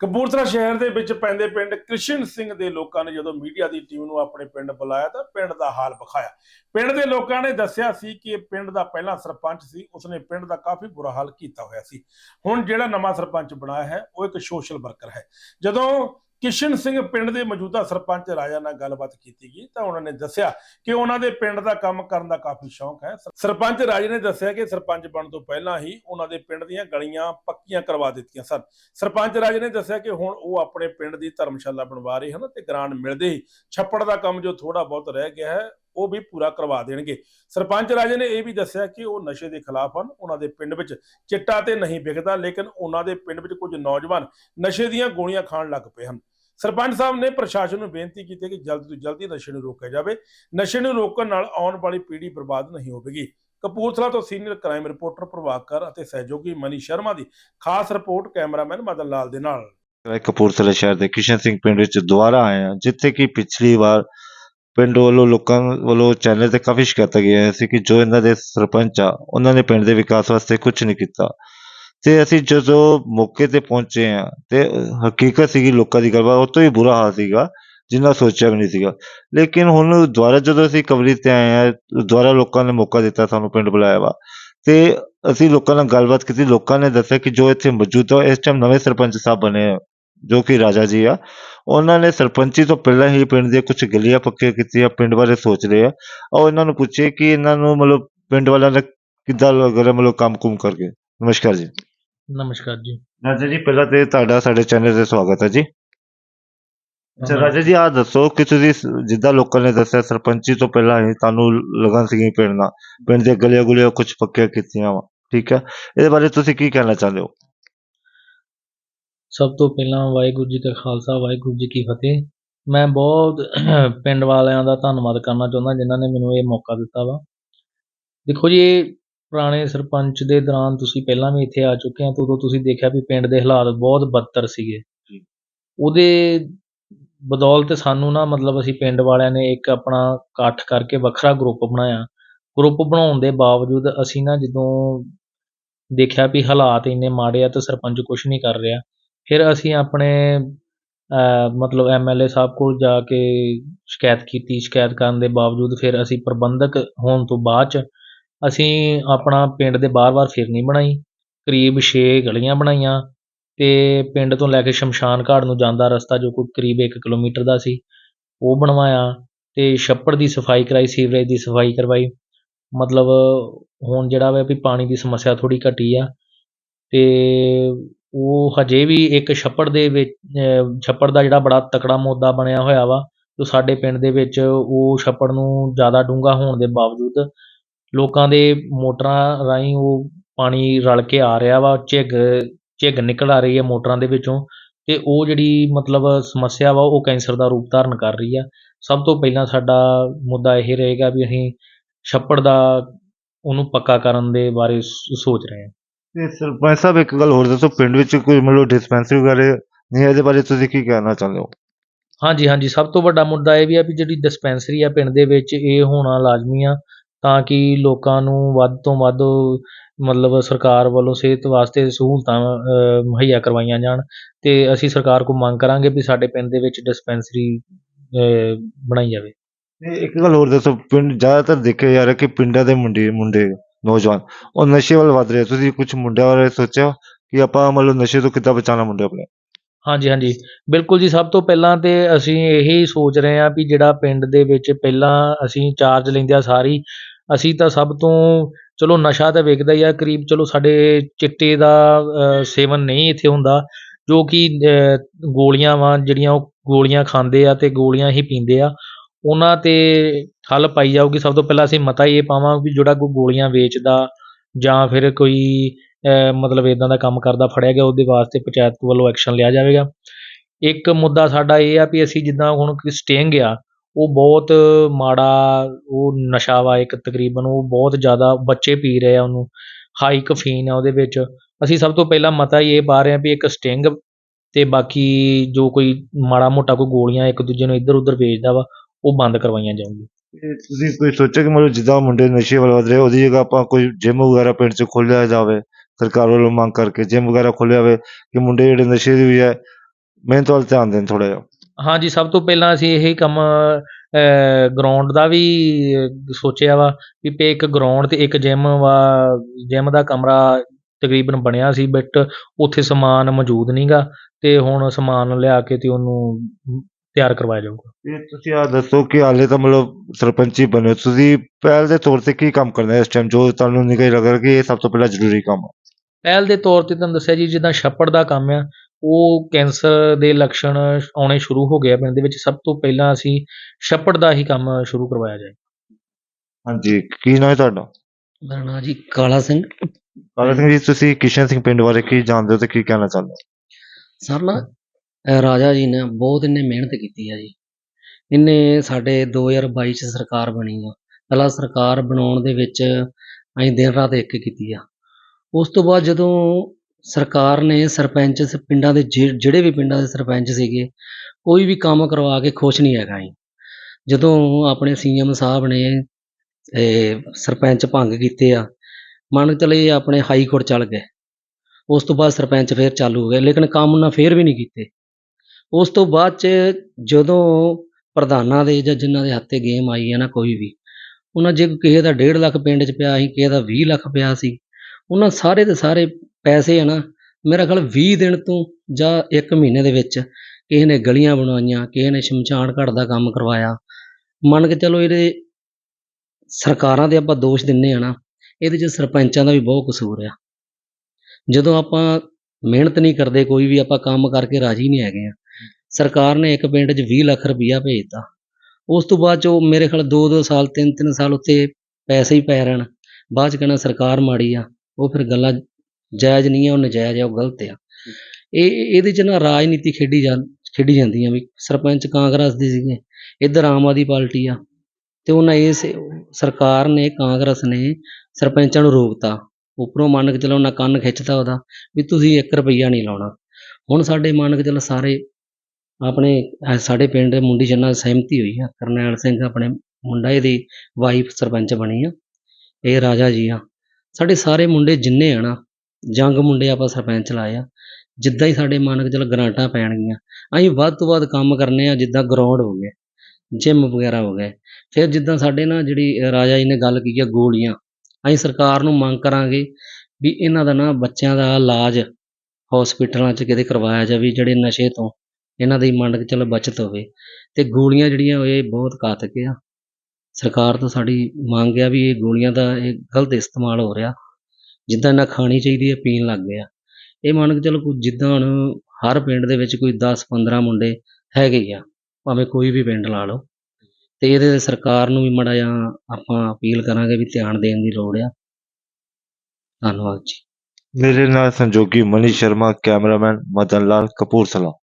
ਕਪੂਰਥਲਾ ਸ਼ਹਿਰ ਦੇ ਵਿੱਚ ਪੈਂਦੇ ਪਿੰਡ ਕ੍ਰਿਸ਼ਨ ਸਿੰਘ ਦੇ ਲੋਕਾਂ ਨੇ ਜਦੋਂ ਮੀਡੀਆ ਦੀ ਟੀਮ ਨੂੰ ਆਪਣੇ ਪਿੰਡ ਬੁਲਾਇਆ ਤਾਂ ਪਿੰਡ ਦਾ ਹਾਲ ਵਿਖਾਇਆ। ਪਿੰਡ ਦੇ ਲੋਕਾਂ ਨੇ ਦੱਸਿਆ ਸੀ ਕਿ ਇਹ ਪਿੰਡ ਦਾ ਪਹਿਲਾ ਸਰਪੰਚ ਸੀ, ਉਸਨੇ ਪਿੰਡ ਦਾ ਕਾਫੀ ਬੁਰਾ ਹਾਲ ਕੀਤਾ ਹੋਇਆ ਸੀ। ਹੁਣ ਜਿਹੜਾ ਨਵਾਂ ਸਰਪੰਚ ਬਣਾਇਆ ਹੈ, ਉਹ ਇੱਕ ਸੋਸ਼ਲ ਵਰਕਰ ਹੈ। ਜਦੋਂ ਕਿਸ਼ਨ ਸਿੰਘ ਪਿੰਡ ਦੇ ਮੌਜੂਦਾ ਸਰਪੰਚ ਰਾਜਾ ਨਾਲ ਗੱਲਬਾਤ ਕੀਤੀ ਗਈ ਤਾਂ ਉਹਨਾਂ ਨੇ ਦੱਸਿਆ ਕਿ ਉਹਨਾਂ ਦੇ ਪਿੰਡ ਦਾ ਕੰਮ ਕਰਨ ਦਾ ਕਾਫੀ ਸ਼ੌਂਕ ਹੈ। ਸਰਪੰਚ ਰਾਜੇ ਨੇ ਦੱਸਿਆ ਕਿ ਸਰਪੰਚ ਬਣਨ ਤੋਂ ਪਹਿਲਾਂ ਹੀ ਉਹਨਾਂ ਦੇ ਪਿੰਡ ਦੀਆਂ ਗਲੀਆਂ ਪੱਕੀਆਂ ਕਰਵਾ ਦਿੱਤੀਆਂ ਸਨ। ਸਰਪੰਚ ਰਾਜੇ ਨੇ ਦੱਸਿਆ ਕਿ ਹੁਣ ਉਹ ਆਪਣੇ ਪਿੰਡ ਦੀ ਧਰਮਸ਼ਾਲਾ ਬਣਵਾ ਰਹੇ ਹਨ ਤੇ ਗ੍ਰਾਂਟ ਮਿਲਦੇ ਹੀ ਛੱਪੜ ਦਾ ਕੰਮ ਜੋ ਥੋੜਾ ਬਹੁਤ ਰਹਿ ਗਿਆ ਹੈ, ਉਹ ਵੀ ਪੂਰਾ ਕਰਵਾ ਦੇਣਗੇ। ਸਰਪੰਚ ਰਾਜੇ ਨੇ ਇਹ ਵੀ ਦੱਸਿਆ ਕਿ ਉਹ ਨਸ਼ੇ ਦੇ ਖਿਲਾਫ ਹਨ, ਉਹਨਾਂ ਦੇ ਪਿੰਡ ਵਿੱਚ ਚਿੱਟਾ ਤੇ ਨਹੀਂ ਵਿਕਦਾ, ਲੇਕਿਨ ਉਹਨਾਂ ਦੇ ਪਿੰਡ ਵਿੱਚ ਕੁਝ ਨੌਜਵਾਨ ਨਸ਼ੇ ਦੀਆਂ ਗੋਲੀਆਂ ਖਾਣ ਲੱਗ ਪਏ ਹਨ। ਸਰਪੰਚ ਸਾਹਿਬ ਨੇ ਪ੍ਰਸ਼ਾਸਨ ਨੂੰ ਬੇਨਤੀ ਕੀਤੀ ਕਿ ਜਲਦ ਤੋਂ ਜਲਦੀ ਨਸ਼ੇ ਨੂੰ ਰੋਕਿਆ ਜਾਵੇ। ਨਸ਼ੇ ਨੂੰ ਰੋਕਣ ਨਾਲ ਆਉਣ ਵਾਲੀ ਪੀੜ੍ਹੀ ਬਰਬਾਦ ਨਹੀਂ ਹੋਵੇਗੀ। ਕਪੂਰਥਲਾ ਤੋਂ ਸੀਨੀਅਰ ਕ੍ਰਾਈਮ ਰਿਪੋਰਟਰ ਪ੍ਰਭਾਕਰ ਅਤੇ ਸਹਿਯੋਗੀ ਮਨੀ ਸ਼ਰਮਾ ਦੀ ਖਾਸ ਰਿਪੋਰਟ ਕੈਮਰਾਮੈਨ ਮਦਨ ਲਾਲ ਦੇ ਨਾਲ। ਮੈਂ ਕਪੂਰਥਲਾ ਸ਼ਹਿਰ ਦੇ ਕਿਸ਼ਨ ਸਿੰਘ ਪਿੰਡ ਵਿੱਚ ਦੁਬਾਰਾ ਆਏ ਹਾਂ, ਜਿੱਥੇ ਕਿ ਪਿਛਲੀ ਵਾਰ ਪਿੰਡ ਵੱਲੋਂ ਲੋਕਾਂ ਵੱਲੋਂ ਚੈਨਲ ਤੇ ਕਾਫੀ ਸ਼ਿਕਾਇਤਾਂ ਗਈਆਂ ਸੀ ਕਿ ਜੋ ਇਹਨਾਂ ਦੇ ਸਰਪੰਚ ਆ, ਉਹਨਾਂ ਨੇ ਪਿੰਡ ਦੇ ਵਿਕਾਸ ਵਾਸਤੇ ਕੁਝ ਨਹੀਂ ਕੀਤਾ। ਤੇ ਅਸੀਂ ਜਦੋਂ ਮੌਕੇ ਤੇ ਪਹੁੰਚੇ ਆ ਤੇ ਹਕੀਕਤ ਸੀਗੀ ਲੋਕਾਂ ਦੀ ਗੱਲਬਾਤ ਉਹ ਤੋਂ ਵੀ ਬੁਰਾ ਹਾਲ ਸੀਗਾ, ਜਿੰਨਾ ਸੋਚਿਆ ਵੀ ਨਹੀਂ ਸੀਗਾ। ਲੇਕਿਨ ਹੁਣ ਦੁਬਾਰਾ ਜਦੋਂ ਅਸੀਂ ਕਵਰੇਜ ਤੇ ਆਏ ਆ ਦੁਬਾਰਾ ਲੋਕਾਂ ਨੇ ਮੌਕਾ ਦਿੱਤਾ, ਸਾਨੂੰ ਪਿੰਡ ਬੁਲਾਇਆ ਵਾ। ਤੇ ਅਸੀਂ ਲੋਕਾਂ ਨਾਲ ਗੱਲਬਾਤ ਕੀਤੀ, ਲੋਕਾਂ ਨੇ ਦੱਸਿਆ ਕਿ ਜੋ ਇੱਥੇ ਮੌਜੂਦਾ ਇਸ ਟਾਈਮ ਨਵੇਂ ਸਰਪੰਚ ਸਾਹਿਬ ਬਣੇ ਆ, ਜੋ ਕਿ ਰਾਜਾ ਜੀ ਆ। ਉਹਨਾਂ ਨੇ ਸਰਪੰਚੀ ਤੋਂ ਪਹਿਲਾਂ ਹੀ ਪਿੰਡ ਦੇ ਕੁਝ ਗਲੀਆਂ ਪੱਕੀਆਂ ਕੀਤੀਆਂ, ਪਿੰਡ ਬਾਰੇ ਸੋਚ ਰਹੇ ਆ। ਔਰ ਇਹਨਾਂ ਨੂੰ ਪੁੱਛੇ ਕਿ ਇਹਨਾਂ ਨੂੰ ਮਤਲਬ ਪਿੰਡ ਵਾਲਿਆਂ ਦਾ ਕਿੱਦਾਂ ਲੱਗ ਰਿਹਾ, ਮਤਲਬ ਕੰਮ ਕੁਮ ਕਰਕੇ। ਨਮਸਕਾਰ ਜੀ। ਨਮਸਕਾਰ ਜੀ। ਰਾਜਾ ਜੀ ਪਹਿਲਾਂ ਤੇ ਤੁਹਾਡਾ ਸਾਡੇ ਚੈਨਲ ਤੇ ਸਵਾਗਤ ਹੈ ਜੀ। ਅੱਛਾ ਰਾਜਾ ਜੀ ਆ ਦੱਸੋ ਕਿ ਤੁਸੀਂ ਸ- ਜਿੱਦਾਂ ਲੋਕਾਂ ਨੇ ਦੱਸਿਆ ਸਰਪੰਚੀ ਤੋਂ ਪਹਿਲਾਂ ਹੀ ਤੁਹਾਨੂੰ ਲਗਨ ਸੀਗੀ ਪਿੰਡ ਨਾਲ। ਪਿੰਡ ਦੇ ਗਲੀਆਂ ਗੁਲੀਆਂ ਕੁਝ ਪੱਕੀਆਂ ਕੀਤੀਆਂ ਵਾ ਠੀਕ ਹੈ? ਇਹਦੇ ਬਾਰੇ ਤੁਸੀਂ ਕੀ ਕਹਿਣਾ ਚਾਹੁੰਦੇ ਹੋ? ਸਭ ਤੋਂ ਪਹਿਲਾਂ ਵਾਹਿਗੁਰੂ ਜੀ ਕਾ ਖਾਲਸਾ ਵਾਹਿਗੁਰੂ ਜੀ ਕੀ ਫਤਿਹ। ਮੈਂ ਬਹੁਤ ਪਿੰਡ ਵਾਲਿਆਂ ਦਾ ਧੰਨਵਾਦ ਕਰਨਾ ਚਾਹੁੰਦਾ ਜਿਨ੍ਹਾਂ ਨੇ ਮੈਨੂੰ ਇਹ ਮੌਕਾ ਦਿੱਤਾ ਵਾ। ਦੇਖੋ ਜੀ ਇਹ ਪੁਰਾਣੇ ਸਰਪੰਚ ਦੇ ਦੌਰਾਨ ਤੁਸੀਂ ਪਹਿਲਾਂ ਵੀ ਇੱਥੇ ਆ ਚੁੱਕੇ ਆ ਤਾਂ ਉਦੋਂ ਤੁਸੀਂ ਦੇਖਿਆ ਵੀ ਪਿੰਡ ਦੇ ਹਾਲਾਤ ਬਹੁਤ ਬੱਤਰ ਸੀਗੇ। ਜੀ। ਉਹਦੇ ਬਦੌਲਤ ਸਾਨੂੰ ਨਾ ਮਤਲਬ ਅਸੀਂ ਪਿੰਡ ਵਾਲਿਆਂ ਨੇ ਇੱਕ ਆਪਣਾ ਇਕੱਠ ਕਰਕੇ ਵੱਖਰਾ ਗਰੁੱਪ ਬਣਾਇਆ। ਗਰੁੱਪ ਬਣਾਉਣ ਦੇ ਬਾਵਜੂਦ ਅਸੀਂ ਨਾ ਜਦੋਂ ਦੇਖਿਆ ਵੀ ਹਾਲਾਤ ਇੰਨੇ ਮਾੜੇ ਆ ਤੇ ਸਰਪੰਚ ਕੁਝ ਨਹੀਂ ਕਰ ਰਿਹਾ। ਫਿਰ ਅਸੀਂ ਆਪਣੇ ਮਤਲਬ ਐਮਐਲਏ ਸਾਹਿਬ ਕੋਲ ਜਾ ਕੇ ਸ਼ਿਕਾਇਤ ਕੀਤੀ। ਸ਼ਿਕਾਇਤ ਕਰਨ ਦੇ ਬਾਵਜੂਦ ਫਿਰ ਅਸੀਂ ਪ੍ਰਬੰਧਕ ਹੋਣ ਤੋਂ ਬਾਅਦ ਚ ਅਸੀਂ ਆਪਣਾ ਪਿੰਡ ਦੇ ਬਾਰ-ਬਾਰ ਫਿਰਨੀ ਬਣਾਈ। ਕਰੀਬ ਛੇ ਗਲੀਆਂ ਬਣਾਈਆਂ ਤੇ ਪਿੰਡ ਤੋਂ ਲੈ ਕੇ ਸ਼ਮਸ਼ਾਨ ਘਾਟ ਨੂੰ ਜਾਂਦਾ ਰਸਤਾ ਜੋ ਕੋਈ ਕਰੀਬ ਇੱਕ ਕਿਲੋਮੀਟਰ ਦਾ ਸੀ, ਉਹ ਬਣਵਾਇਆ ਤੇ ਛੱਪੜ ਦੀ ਸਫ਼ਾਈ ਕਰਵਾਈ ਸੀਵਰੇਜ ਦੀ ਸਫ਼ਾਈ ਕਰਵਾਈ। ਮਤਲਬ ਹੁਣ ਜਿਹੜਾ ਵਾ ਵੀ ਪਾਣੀ ਦੀ ਸਮੱਸਿਆ ਥੋੜ੍ਹੀ ਘਟੀ ਆ ਤੇ ਉਹ ਹਜੇ ਵੀ ਇੱਕ ਛੱਪੜ ਦੇ ਵਿੱਚ ਛੱਪੜ ਦਾ ਜਿਹੜਾ ਬੜਾ ਤਕੜਾ ਮੁੱਦਾ ਬਣਿਆ ਹੋਇਆ ਵਾ, ਜੋ ਸਾਡੇ ਪਿੰਡ ਦੇ ਵਿੱਚ ਉਹ ਛੱਪੜ ਨੂੰ ਜ਼ਿਆਦਾ ਡੂੰਘਾ ਹੋਣ ਦੇ ਬਾਵਜੂਦ ਲੋਕਾਂ ਦੇ ਮੋਟਰਾਂ ਰਾਹੀਂ ਉਹ ਪਾਣੀ ਰਲ ਕੇ ਆ ਰਿਹਾ ਵਾ ਝਿੱਗ ਝਿੱਗ ਨਿਕਲ ਆ ਰਹੀ ਹੈ ਮੋਟਰਾਂ ਦੇ ਵਿੱਚੋਂ ਤੇ ਉਹ ਜਿਹੜੀ ਮਤਲਬ ਸਮੱਸਿਆ ਵਾ ਉਹ ਕੈਂਸਰ ਦਾ ਰੂਪ ਧਾਰਨ ਕਰ ਰਹੀ ਆ। ਸਭ ਤੋਂ ਪਹਿਲਾਂ ਸਾਡਾ ਮੁੱਦਾ ਇਹ ਰਹੇਗਾ ਵੀ ਅਸੀਂ ਛੱਪੜ ਦਾ ਉਹਨੂੰ ਪੱਕਾ ਕਰਨ ਦੇ ਬਾਰੇ ਸ- ਸੋਚ ਰਹੇ ਹਾਂ। ਤੇ ਸਰਪੰਚ ਸਾਹਿਬ ਇੱਕ ਗੱਲ ਹੋਰ ਦੱਸੋ ਪਿੰਡ ਵਿੱਚ ਕੋਈ ਮਤਲਬ ਡਿਸਪੈਂਸਰੀ ਵਗੈਰਾ ਨਹੀਂ ਹੈ, ਇਹਦੇ ਬਾਰੇ ਤੁਸੀਂ ਕੀ ਕਹਿਣਾ ਚਾਹੁੰਦੇ ਹੋ? ਹਾਂਜੀ ਹਾਂਜੀ ਸਭ ਤੋਂ ਵੱਡਾ ਮੁੱਦਾ ਇਹ ਵੀ ਆ ਵੀ ਜਿਹੜੀ ਡਿਸਪੈਂਸਰੀ ਆ ਪਿੰਡ ਦੇ ਵਿੱਚ ਇਹ ਹੋਣਾ ਲਾਜ਼ਮੀ ਆ। ਤਾਂ ਕਿ ਲੋਕਾਂ ਨੂੰ ਵੱਧ ਤੋਂ ਵੱਧ ਮਤਲਬ ਸਰਕਾਰ ਵੱਲੋਂ ਸਿਹਤ ਵਾਸਤੇ ਸਹੂਲਤਾਂ ਮੁਹੱਈਆ ਕਰਵਾਈਆਂ ਜਾਣ। ਤੇ ਅਸੀਂ ਸਰਕਾਰ ਕੋਲ ਮੰਗ ਕਰਾਂਗੇ ਵੀ ਸਾਡੇ ਪਿੰਡ ਦੇ ਵਿੱਚ ਡਿਸਪੈਂਸਰੀ ਬਣਾਈ ਜਾਵੇ। ਇੱਕ ਗੱਲ ਹੋਰ ਦੱਸੋ ਪਿੰਡ ਜ਼ਿਆਦਾਤਰ ਦੇਖਿਆ ਜਾ ਰਿਹਾ ਕਿ ਪਿੰਡਾਂ ਦੇ ਮੁੰਡੇ ਮੁੰਡੇ ਨੌਜਵਾਨ ਉਹ ਨਸ਼ੇ ਵੱਲ ਵੱਧ ਰਹੇ। ਤੁਸੀਂ ਕੁਝ ਮੁੰਡਿਆਂ ਬਾਰੇ ਸੋਚਿਆ ਕਿ ਆਪਾਂ ਮਤਲਬ ਨਸ਼ੇ ਤੋਂ ਕਿੱਦਾਂ ਬਚਾਉਣਾ ਮੁੰਡੇ ਆਪਣੇ ਹਾਂਜੀ ਹਾਂਜੀ। ਬਿਲਕੁਲ ਜੀ ਸਭ ਤੋਂ ਪਹਿਲਾਂ ਤੇ ਅਸੀਂ ਇਹੀ ਸੋਚ ਰਹੇ ਹਾਂ ਵੀ ਜਿਹੜਾ ਪਿੰਡ ਦੇ ਵਿੱਚ ਪਹਿਲਾਂ ਅਸੀਂ ਚਾਰਜ ਲੈਂਦਿਆਂ ਸਾਰੀ ਅਸੀਂ ਤਾਂ ਸਭ ਤੋਂ, ਚਲੋ ਨਸ਼ਾ ਤਾਂ ਵਿਕਦਾ ਹੀ ਆ, ਕਰੀਬ ਚਲੋ ਸਾਡੇ ਚਿੱਟੇ ਦਾ ਸੇਵਨ ਨਹੀਂ ਇੱਥੇ ਹੁੰਦਾ, ਜੋ ਕਿ ਗੋਲੀਆਂ ਵਾ, ਜਿਹੜੀਆਂ ਉਹ ਗੋਲੀਆਂ ਖਾਂਦੇ ਆ ਅਤੇ ਗੋਲੀਆਂ ਹੀ ਪੀਂਦੇ ਆ, ਉਹਨਾਂ ਤੇ ਹੱਲ ਪਾਈ ਜਾਊਗੀ। ਸਭ ਤੋਂ ਪਹਿਲਾਂ ਅਸੀਂ ਮਤਾ ਇਹ ਪਾਵਾਂਗੇ ਵੀ ਜਿਹੜਾ ਕੋਈ ਗੋਲੀਆਂ ਵੇਚਦਾ ਜਾਂ ਫਿਰ ਕੋਈ ਮਤਲਬ ਇੱਦਾਂ ਦਾ ਕੰਮ ਕਰਦਾ, ਫੜਿਆ ਗਿਆ, ਉਹਦੇ ਵਾਸਤੇ ਪੰਚਾਇਤ ਵੱਲੋਂ ਐਕਸ਼ਨ ਲਿਆ ਜਾਵੇਗਾ। ਇੱਕ ਮੁੱਦਾ ਸਾਡਾ ਇਹ ਆ ਵੀ ਅਸੀਂ ਜਿੱਦਾਂ ਹੁਣ ਸਟਿੰਗ ਆ ਉਹ ਬਹੁਤ ਮਾੜਾ, ਉਹ ਨਸ਼ਾ ਵਾ ਇੱਕ ਤਕਰੀਬਨ, ਉਹ ਬਹੁਤ ਜ਼ਿਆਦਾ ਬੱਚੇ ਪੀ ਰਹੇ ਆ ਉਹਨੂੰ ਹਾਈ ਕਫੀਨ ਆ ਉਹਦੇ ਵਿੱਚ। ਅਸੀਂ ਸਭ ਤੋਂ ਪਹਿਲਾਂ ਮਤਾ ਹੀ ਇਹ ਪਾ ਰਹੇ ਹਾਂ ਵੀ ਇੱਕ ਸਟਿੰਗ ਤੇ ਬਾਕੀ ਜੋ ਕੋਈ ਮਾੜਾ ਮੋਟਾ ਕੋਈ ਗੋਲੀਆਂ ਇੱਕ ਦੂਜੇ ਨੂੰ ਇੱਧਰ ਉੱਧਰ ਵੇਚਦਾ ਵਾ, ਉਹ ਬੰਦ ਕਰਵਾਈਆਂ ਜਾਊਗੀ ਤੇ ਤੁਸੀਂ ਕੋਈ ਸੋਚਿਆ ਕਿ ਮਤਲਬ ਜਿੱਦਾਂ ਮੁੰਡੇ ਨਸ਼ੇ ਵੱਲ ਵਧ ਰਹੇ, ਉਹਦੀ ਜਗ੍ਹਾ ਆਪਾਂ ਕੋਈ ਜਿਮ ਵਗੈਰਾ ਪਿੰਡ 'ਚ ਖੋਲ੍ਹਿਆ ਜਾਵੇ, ਸਰਕਾਰ ਵੱਲੋਂ ਮੰਗ ਕਰਕੇ ਜਿਮ ਵਗੈਰਾ ਖੋਲ੍ਹਿਆ ਜਾਵੇ, ਕਿ ਮੁੰਡੇ ਜਿਹੜੇ ਨਸ਼ੇ ਦੀ ਵੀ ਹੈ ਮਿਹਨਤ ਵੱਲ ਧਿਆਨ ਦੇਣ ਥੋੜਾ ਜਿਹਾ। ਹਾਂਜੀ ਸਭ ਤੋਂ ਪਹਿਲਾਂ ਅਸੀਂ ਇਹ ਕੰਮ ਗਰਾਊਂਡ ਦਾ ਵੀ ਸੋਚਿਆ ਵਾ ਵੀ ਪੇ ਇੱਕ ਗਰਾਊਂਡ ਤੇ ਇੱਕ ਜਿਮ ਵਾ ਜਿਮ ਦਾ ਕਮਰਾ ਤਕਰੀਬਨ ਬਣਿਆ ਸੀ ਬਟ ਉੱਥੇ ਸਮਾਨ ਮੌਜੂਦ ਨਹੀਂਗਾ ਤੇ ਹੁਣ ਸਮਾਨ ਲਿਆ ਕੇ ਤੇ ਉਹਨੂੰ ਤਿਆਰ ਕਰਵਾਇਆ ਜਾਊਗਾ। ਇਹ ਤੁਸੀਂ ਆ ਦੱਸੋ ਕਿ ਹਾਲੇ ਤਾਂ ਮਤਲਬ ਸਰਪੰਚੀ ਬਣੇ ਹੋ, ਤੁਸੀਂ ਪਹਿਲ ਦੇ ਤੌਰ ਤੇ ਕੀ ਕੰਮ ਕਰਨਾ ਹੈ ਇਸ ਟਾਈਮ ਜੋ ਤੁਹਾਨੂੰ ਨਿਕਲ ਲੱਗ ਰਿਹਾ ਕਿ ਇਹ ਸਭ ਤੋਂ ਪਹਿਲਾਂ ਜ਼ਰੂਰੀ ਕੰਮ ਹੈ ਪਹਿਲ ਦੇ ਤੌਰ ਤੇ ਤੁਹਾਨੂੰ ਦੱਸਿਆ ਜੀ ਜਿੱਦਾਂ ਛੱਪੜ ਦਾ ਕੰਮ ਆ ਉਹ ਕੈਂਸਰ ਦੇ ਲੱਛਣ ਆਉਣੇ ਸ਼ੁਰੂ ਹੋ ਗਏ ਆ ਪਿੰਡ ਦੇ ਵਿੱਚ ਸਭ ਤੋਂ ਪਹਿਲਾਂ ਅਸੀਂ ਛੱਪੜ ਦਾ ਹੀ ਕੰਮ ਸ਼ੁਰੂ ਕਰਵਾਇਆ ਜਾਏ। ਹਾਂਜੀ ਕੀ ਨਾਮ ਹੈ ਤੁਹਾਡਾ? ਮੇਰਾ ਨਾਂ ਜੀ ਕਾਲਾ ਸਿੰਘ। ਕਾਲਾ ਸਿੰਘ ਜੀ ਤੁਸੀਂ ਕਿਸ਼ਨ ਸਿੰਘ ਪਿੰਡ ਬਾਰੇ ਕੀ ਜਾਣਦੇ ਹੋ ਤੇ ਕੀ ਕਹਿਣਾ ਚਾਹੁੰਦੇ ਹੋ? ਸਰ ਨਾ ਇਹ ਰਾਜਾ ਜੀ ਨੇ ਬਹੁਤ ਇਹਨੇ ਮਿਹਨਤ ਕੀਤੀ ਆ ਜੀ। ਇਹਨੇ ਸਾਡੇ 2022 ਚ ਸਰਕਾਰ ਬਣੀ ਆ। ਪਹਿਲਾਂ ਸਰਕਾਰ ਬਣਾਉਣ ਦੇ ਵਿੱਚ ਅਸੀਂ ਦਿਨ ਰਾਤ ਇੱਕ ਕੀਤੀ ਆ। ਉਸ ਤੋਂ ਬਾਅਦ ਜਦੋਂ ਸਰਕਾਰ ਨੇ ਸਰਪੰਚ ਪਿੰਡਾਂ ਦੇ ਜਿ- ਜਿਹੜੇ ਵੀ ਪਿੰਡਾਂ ਦੇ ਸਰਪੰਚ ਸੀਗੇ, ਕੋਈ ਵੀ ਕੰਮ ਕਰਵਾ ਕੇ ਖੁਸ਼ ਨਹੀਂ ਹੈਗਾ ਜੀ। ਜਦੋਂ ਆਪਣੇ ਸੀਐਮ ਸਾਹਿਬ ਨੇ ਇਹ ਸਰਪੰਚ ਭੰਗ ਕੀਤੇ ਆ, ਮੰਨ ਕੇ ਚੱਲੇ ਇਹ ਆਪਣੇ ਹਾਈ ਕੋਰਟ ਚੱਲ ਗਏ। ਉਸ ਤੋਂ ਬਾਅਦ ਸਰਪੰਚ ਫੇਰ ਚਾਲੂ ਹੋ ਗਏ, ਲੇਕਿਨ ਕੰਮ ਉਹਨਾਂ ਫੇਰ ਵੀ ਨਹੀਂ ਕੀਤੇ। ਉਸ ਤੋਂ ਬਾਅਦ ਚ ਜਦੋਂ ਪ੍ਰਧਾਨਾਂ ਦੇ ਜਾਂ ਜਿਨ੍ਹਾਂ ਦੇ ਹੱਥੇ ਗੇਮ ਆਈ ਹੈ ਨਾ ਕੋਈ ਵੀ, ਉਹਨਾਂ ਜੇ ਕਿਸੇ ਦਾ 1.5 ਲੱਖ ਪਿੰਡ 'ਚ ਪਿਆ ਸੀ, ਕਿਸੇ ਦਾ 20 ਲੱਖ ਪਿਆ ਸੀ, ਉਹਨਾਂ ਸਾਰੇ ਦੇ ਸਾਰੇ ਪੈਸੇ ਆ ਨਾ, ਮੇਰਾ ਖਿਆਲ 20 ਦਿਨ ਤੋਂ ਜਾਂ 1 ਮਹੀਨੇ ਦੇ ਵਿੱਚ ਕਿਸੇ ਨੇ ਗਲੀਆਂ ਬਣਵਾਈਆਂ, ਕਿਸੇ ਨੇ ਸ਼ਮਸ਼ਾਨ ਘਾਟ ਦਾ ਕੰਮ ਕਰਵਾਇਆ। ਮੰਨ ਕੇ ਚਲੋ ਇਹਦੇ ਸਰਕਾਰਾਂ ਦੇ ਆਪਾਂ ਦੋਸ਼ ਦਿੰਨੇ ਆ ਨਾ, ਇਹਦੇ 'ਚ ਸਰਪੰਚਾਂ ਦਾ ਵੀ ਬਹੁਤ ਕਸੂਰ ਆ। ਜਦੋਂ ਆਪਾਂ ਮਿਹਨਤ ਨਹੀਂ ਕਰਦੇ, ਕੋਈ ਵੀ ਆਪਾਂ ਕੰਮ ਕਰਕੇ ਰਾਜੀ ਨਹੀਂ ਹੈਗੇ ਆ। ਸਰਕਾਰ ਨੇ ਇੱਕ ਪਿੰਡ 'ਚ 20 ਲੱਖ ਰੁਪਈਆ ਭੇਜਤਾ। ਉਸ ਤੋਂ ਬਾਅਦ 'ਚ ਉਹ ਮੇਰੇ ਖਿਆਲ 2-2 ਸਾਲ 3-3 ਸਾਲ ਉੱਤੇ ਪੈਸੇ ਹੀ ਪੈ ਰਹਿਣ। ਬਾਅਦ 'ਚ ਕਹਿਣਾ ਸਰਕਾਰ ਮਾੜੀ ਆ, ਉਹ ਫਿਰ ਗੱਲਾਂ ਜਾਇਜ਼ ਨਹੀਂ ਆ ਉਹ ਨਜਾਇਜ਼ ਆ ਉਹ ਗਲਤ ਆ ਇਹ, ਇਹਦੇ 'ਚ ਨਾ ਰਾਜਨੀਤੀ ਖੇਡੀ ਜਾਂ, ਖੇਡੀ ਜਾਂਦੀ ਆ ਵੀ ਸਰਪੰਚ ਕਾਂਗਰਸ ਦੇ ਸੀਗੇ, ਇੱਧਰ ਆਮ ਆਦਮੀ ਪਾਰਟੀ ਆ, ਤੇ ਉਹਨਾਂ ਇਸ ਸਰਕਾਰ ਨੇ, ਕਾਂਗਰਸ ਨੇ ਸਰਪੰਚਾਂ ਨੂੰ ਰੋਕਤਾ। ਉੱਪਰੋਂ ਮੰਨ ਕੇ ਚਲੋ, ਉਹਨਾਂ ਕੰਨ ਖਿੱਚਤਾ ਉਹਦਾ ਵੀ ਤੁਸੀਂ 1 ਰੁਪਈਆ ਨਹੀਂ ਲਾਉਣਾ। ਹੁਣ ਸਾਡੇ ਮੰਨ ਕੇ ਚਲੋ ਸਾਰੇ ਆਪਣੇ ਸਾਡੇ ਪਿੰਡ ਮੁੰਡੀ ਜੰਨਾ ਸਹਿਮਤੀ ਹੋਈ ਆ, ਕਰਨੈਲ ਸਿੰਘ ਆਪਣੇ ਮੁੰਡਾ ਇਹਦੀ ਵਾਈਫ ਸਰਪੰਚ ਬਣੀ ਆ, ਇਹ ਰਾਜਾ ਜੀ ਆ। ਸਾਡੇ ਸਾਰੇ ਮੁੰਡੇ ਜਿੰਨੇ ਆ ਨਾ ਜੰਗ ਮੁੰਡੇ ਆਪਾਂ ਸਰਪੰਚ ਲਾਏ ਆ। ਜਿੱਦਾਂ ਹੀ ਸਾਡੇ ਮੰਨ ਕੇ ਚਲੋ ਗਰਾਂਟਾਂ ਪੈਣਗੀਆਂ, ਅਸੀਂ ਵੱਧ ਤੋਂ ਵੱਧ ਕੰਮ ਕਰਨੇ ਆ ਜਿੱਦਾਂ ਗਰਾਊਂਡ ਹੋ ਗਏ ਜਿੰਮ ਵਗੈਰਾ ਹੋ ਗਏ। ਫਿਰ ਜਿੱਦਾਂ ਸਾਡੇ ਨਾ ਜਿਹੜੀ ਰਾਜਾ ਜੀ ਨੇ ਗੱਲ ਕੀਤੀ ਆ ਗੋਲੀਆਂ, ਅਸੀਂ ਸਰਕਾਰ ਨੂੰ ਮੰਗ ਕਰਾਂਗੇ ਵੀ ਇਹਨਾਂ ਦਾ ਨਾ ਬੱਚਿਆਂ ਦਾ ਇਲਾਜ ਹਸਪੀਟਲਾਂ 'ਚ ਕਿਤੇ ਕਰਵਾਇਆ ਜਾਵੇ, ਜਿਹੜੇ ਨਸ਼ੇ ਤੋਂ ਇਹਨਾਂ ਦੀ ਮੰਨ ਕੇ ਚਲੋ ਬਚਤ ਹੋਵੇ। ਅਤੇ ਗੋਲੀਆਂ ਜਿਹੜੀਆਂ ਇਹ ਬਹੁਤ ਘਾਤਕ ਆ। ਸਰਕਾਰ ਤੋਂ ਸਾਡੀ ਮੰਗ ਆ ਵੀ ਇਹ ਗੋਲੀਆਂ ਦਾ ਇਹ ਗਲਤ ਇਸਤੇਮਾਲ ਹੋ ਰਿਹਾ। ਜਿੱਦਾਂ ਇਹਨਾਂ ਖਾਣੀ ਚਾਹੀਦੀ ਹੈ, ਪੀਣ ਲੱਗ ਗਏ ਆ। ਇਹ ਮੰਨ ਕੇ ਚਲੋ ਜਿੱਦਾਂ ਹੁਣ ਹਰ ਪਿੰਡ ਦੇ ਵਿੱਚ ਕੋਈ 10 15 ਮੁੰਡੇ ਹੈਗੇ ਹੀ ਆ, ਭਾਵੇਂ ਕੋਈ ਵੀ ਪਿੰਡ ਲਾ ਲਓ। ਤੇ ਇਹਦੇ ਤੇ ਸਰਕਾਰ ਨੂੰ ਵੀ ਮਾੜਾ ਜਿਹਾ ਆਪਾਂ ਅਪੀਲ ਕਰਾਂਗੇ ਵੀ ਧਿਆਨ ਦੇਣ ਦੀ ਲੋੜ ਆ। ਧੰਨਵਾਦ ਜੀ। ਮੇਰੇ ਨਾਲ ਸੰਜੋਗੀ ਮਨੀ ਸ਼ਰਮਾ, ਕੈਮਰਾਮੈਨ ਮਦਨ ਲਾਲ, ਕਪੂਰਥਲਾ।